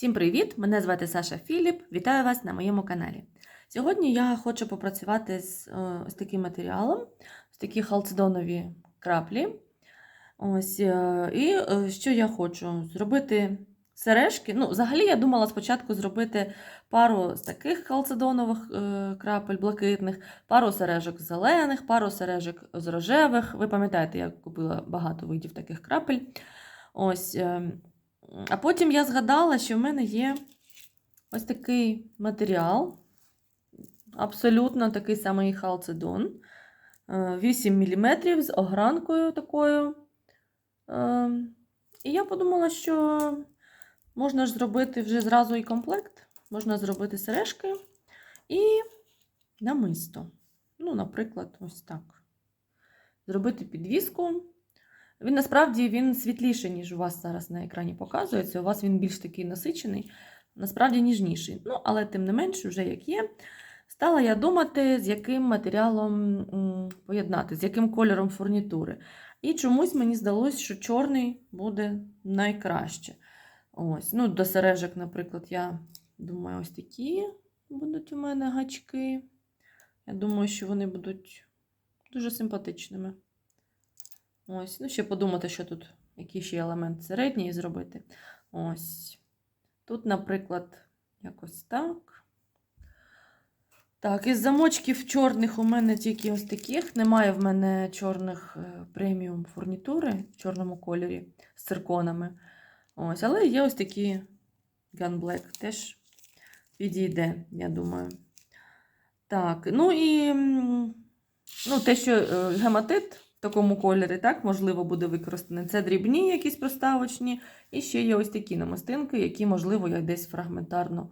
Всім привіт! Мене звати Саша Філіп. Вітаю вас на моєму каналі. Сьогодні я хочу попрацювати з е, ось таким матеріалом, ось такі халцедонові краплі. Ось, е, і е, що я хочу? Зробити сережки. Ну, взагалі, я думала спочатку зробити пару з таких халцедонових крапель, блакитних, пару сережок зелених, пару сережок з рожевих. Ви пам'ятаєте, я купила багато видів таких крапель. Ось. Е, а потім я згадала, що в мене є ось такий матеріал, абсолютно такий самий халцедон. е, 8 мм з огранкою такою. Е, І я подумала, що можна ж зробити вже зразу і комплект, можна зробити сережки і намисто. Ну, наприклад, ось так. Зробити підвіску. Він насправді він світліший, ніж у вас зараз на екрані показується. У вас він більш такий насичений, насправді ніжніший. Ну, але тим не менш, вже як є. Стала я думати, з яким матеріалом поєднати, з яким кольором фурнітури. І чомусь мені здалося, що чорний буде найкраще. Ось, ну, До сережок, наприклад, я думаю, ось такі будуть у мене гачки. Я думаю, що вони будуть дуже симпатичними. Ось, ну, ще подумати, що тут який ще елемент середній зробити. Ось. Тут, наприклад, якось так. Так, із замочків чорних у мене тільки ось таких. Немає в мене чорних е, преміум фурнітури в чорному кольорі з цирконами. Ось, але є ось такі Gun Black. Теж підійде, я думаю. Так, ну і ну, те, що е, гематит в такому кольорі, так, можливо, буде використаний. Це дрібні, якісь проставочні. І ще є ось такі намистинки, які, можливо, я десь фрагментарно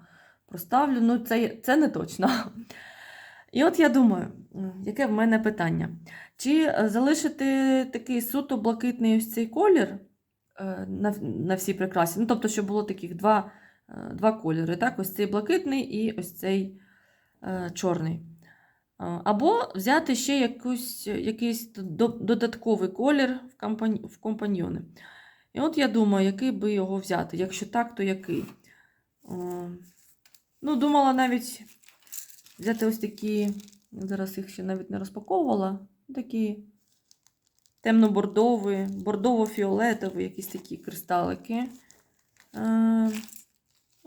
проставлю. Ну, це, це не точно. І от я думаю, яке в мене питання? Чи е, залишити такий суто блакитний ось цей колір е, на, на всій прикрасі? Ну, тобто, щоб було таких два, е, два кольори. Так? Ось цей блакитний і ось цей чорний. Або взяти ще якусь, якийсь додатковий колір в, компаньйони. І от я думаю, який би його взяти. Якщо так, то який? Ну, думала навіть взяти ось такі, зараз їх ще навіть не розпаковувала. Такі темно-бордові, бордово-фіолетові, якісь такі кристалики.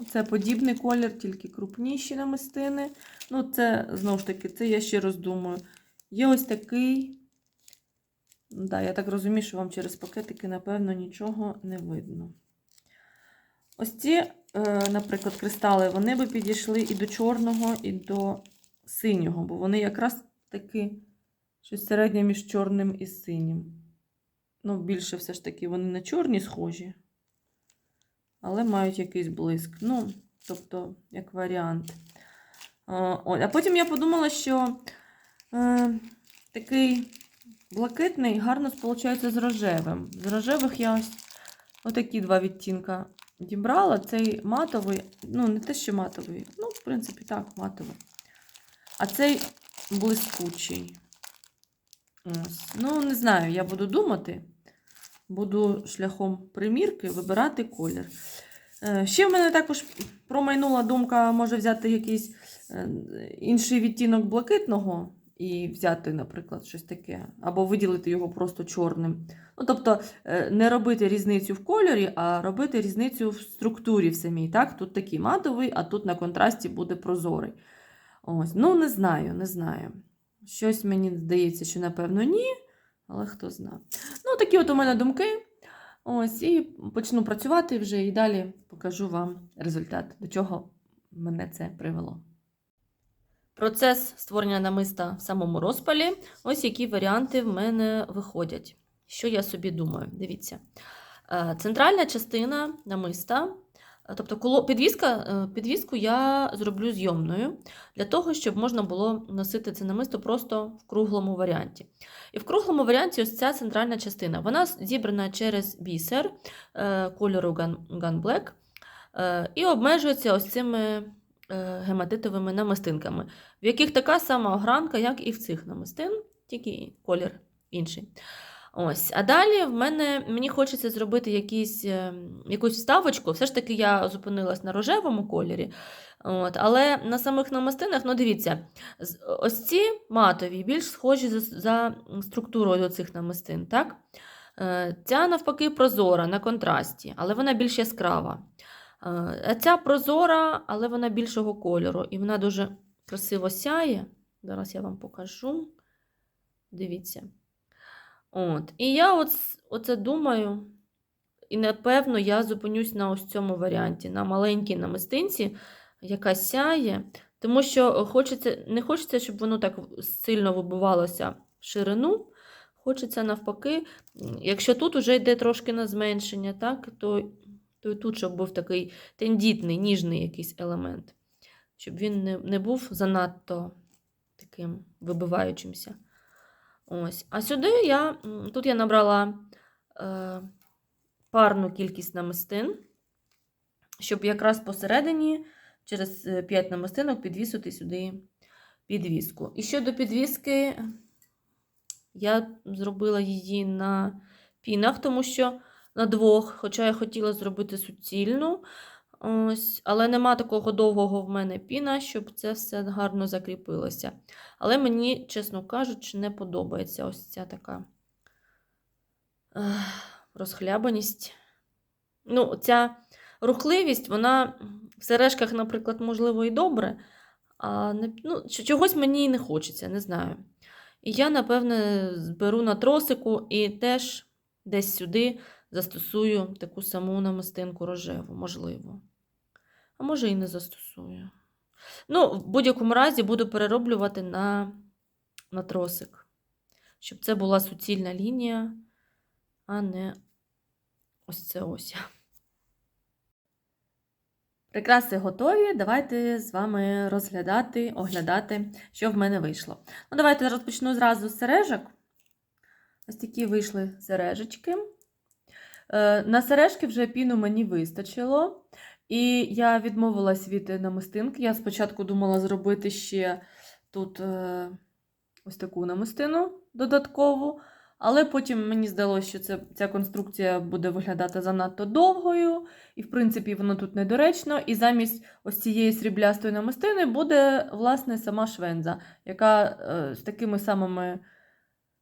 Це подібний колір, тільки крупніші намистини. Ну, це, знову ж таки, це я ще роздумую. Є ось такий. Да, я так розумію, що вам через пакетики, напевно, нічого не видно. Ось ці, е, наприклад, кристали, вони би підійшли і до чорного, і до синього, бо вони якраз таки щось середнє між чорним і синім. Ну, більше все ж таки вони на чорні схожі, але мають якийсь блиск. Ну, тобто, як варіант. А, потім я подумала, що е, такий блакитний гарно сполучається з рожевим. З рожевих я ось отакі два відтінка дібрала. Цей матовий, ну, не те, що матовий, ну, в принципі, так, матовий. А цей блискучий. Ось. Ну, не знаю, я буду думати. Буду шляхом примірки вибирати колір. Е, Ще в мене також промайнула думка, може взяти якийсь е, інший відтінок блакитного і взяти, наприклад, щось таке, або виділити його просто чорним. Ну, тобто е, не робити різницю в кольорі, а робити різницю в структурі в самій. Так? Тут такий матовий, а тут на контрасті буде прозорий. Ось. Ну, не знаю, не знаю. Щось мені здається, що напевно ні, але хто знає. Ну, такі от у мене думки. Ось, і почну працювати вже і далі покажу вам результат, до чого мене це привело. Процес створення намиста в самому розпалі. Ось які варіанти в мене виходять. Що я собі думаю? Дивіться. Е, Центральна частина намиста, тобто коло- підвіска, е, підвіску я зроблю зйомною для того, щоб можна було носити це намисто просто в круглому варіанті. І в круглому варіанті ось ця центральна частина. Вона зібрана через бісер е, кольору Gun, Gun Black е, і обмежується ось цими е, гематитовими намистинками, в яких така сама огранка, як і в цих намистин, тільки колір інший. Ось. А далі в мене, мені хочеться зробити якісь, е, якусь вставочку. Все ж таки я зупинилась на рожевому кольорі. От. Але на самих намистинах, ну дивіться, ось ці матові більш схожі за, за структурою цих намистин. так? Е, Ця навпаки прозора на контрасті, але вона більш яскрава. Е, А ця прозора, але вона більшого кольору. І вона дуже красиво сяє. Зараз я вам покажу. Дивіться. От. І я от, оце думаю, і напевно я зупинюсь на ось цьому варіанті, на маленькій намистинці, яка сяє. Тому що хочеться, не хочеться, щоб воно так сильно вибивалося в ширину. Хочеться навпаки, якщо тут вже йде трошки на зменшення, так, то, то і тут, щоб був такий тендітний, ніжний якийсь елемент, щоб він не, не був занадто таким вибиваючимся. Ось. А сюди я, тут я набрала е, парну кількість намистин, щоб якраз посередині через 5 намистинок підвісити сюди підвіску. І щодо підвіски, я зробила її на пінах, тому що на двох, хоча я хотіла зробити суцільну, ось, але нема такого довгого в мене піна, щоб це все гарно закріпилося. Але мені, чесно кажучи, не подобається ось ця така розхлябаність. Ну, ця рухливість, вона в сережках, наприклад, можливо, і добре, а не, ну, чогось мені і не хочеться, не знаю. І я, напевне, зберу на тросику і теж десь сюди застосую таку саму намистинку рожеву, можливо. А може і не застосую. Ну, в будь-якому разі буду перероблювати на, на тросик, щоб це була суцільна лінія, а не ось це ось. Прикраси готові. Давайте з вами розглядати, оглядати, що в мене вийшло. Ну, давайте розпочну зразу з сережок. Ось такі вийшли сережечки. Е, На сережки вже піну мені вистачило. І я відмовилась від намистинки. Я спочатку думала зробити ще тут е, ось таку намистину додаткову, але потім мені здалося, що це, ця конструкція буде виглядати занадто довгою, і, в принципі, воно тут недоречно. І замість ось цієї сріблястої намистини буде, власне, сама швенза, яка е, з такими самими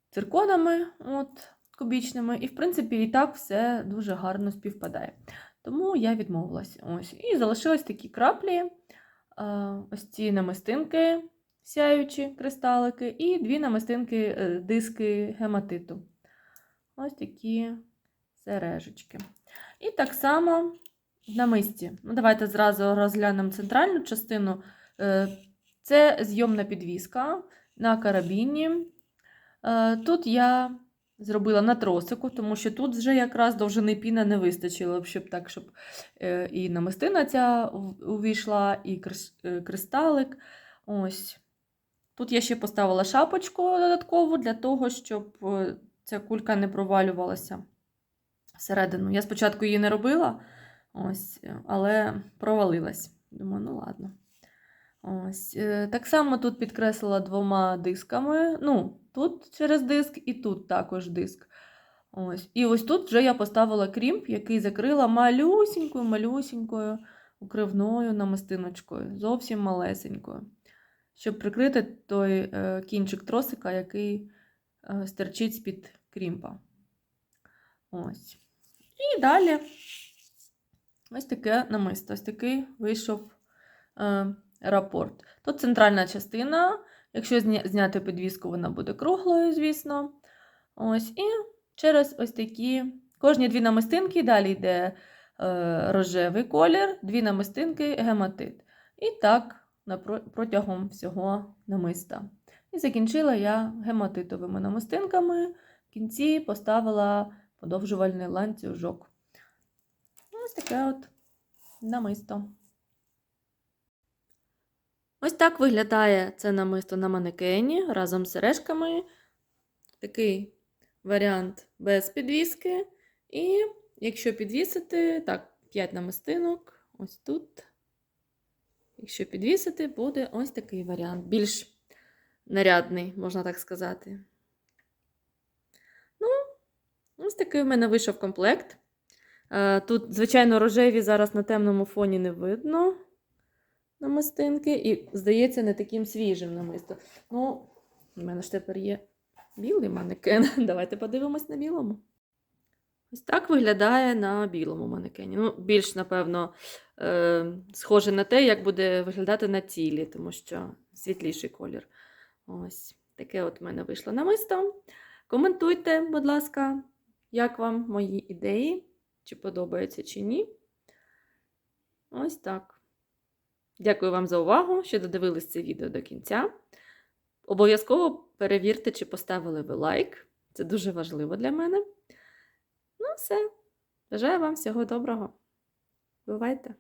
цирконами от, кубічними, і, в принципі, і так все дуже гарно співпадає. Тому я відмовилась. Ось. І залишились такі краплі, е, ось ці намистинки, сяючі кристалики, і дві намистинки, е, диски гематиту. Ось такі сережечки. І так само в намисті. Ну, давайте зразу розглянемо центральну частину. Е, Це зйомна підвіска на карабіні. Тут я зробила на тросику, тому що тут вже якраз довжини піна не вистачило, щоб так, щоб е, і намистина ця увійшла, і е, кристалик. Ось. Тут я ще поставила шапочку додаткову для того, щоб е, ця кулька не провалювалася всередину. Я спочатку її не робила, ось, але провалилась. Думаю, ну ладно. Ось. е, Так само тут підкреслила двома дисками. Ну, тут через диск і тут також диск. Ось. І ось тут вже я поставила крімп, який закрила малюсінькою, малюсінькою укривною намистиночкою, зовсім малесенькою, щоб прикрити той е, кінчик тросика, який е, стерчить з-під крімпа. Ось. І далі ось таке намисто, ось такий вийшов рапорт. Тут центральна частина. Якщо зняти підвіску, вона буде круглою, звісно. Ось, і через ось такі кожні дві намистинки, далі йде е, рожевий колір, дві намистинки, гематит. І так протягом всього намиста. І закінчила я гематитовими намистинками. В кінці поставила подовжувальний ланцюжок. Ось таке от намисто. Ось так виглядає це намисто на манекені разом з сережками. Такий варіант без підвіски. І якщо підвісити, так, 5 намистинок, ось тут. Якщо підвісити, буде ось такий варіант. Більш нарядний, можна так сказати. Ну, Ось такий в мене вийшов комплект. Е, Тут, звичайно, рожеві зараз на темному фоні не видно намистинки, і, здається, не таким свіжим намисто. Ну, у мене ж тепер є білий манекен. Давайте подивимось на білому. Ось так виглядає на білому манекені. Ну, більш, напевно, е, схоже на те, як буде виглядати на тілі, тому що світліший колір. Ось таке от в мене вийшло намисто. Коментуйте, будь ласка, як вам мої ідеї, чи подобається, чи ні. Ось так. Дякую вам за увагу, що додивились це відео до кінця. Обов'язково перевірте, чи поставили ви лайк. Це дуже важливо для мене. Ну, все. Бажаю вам всього доброго. Бувайте!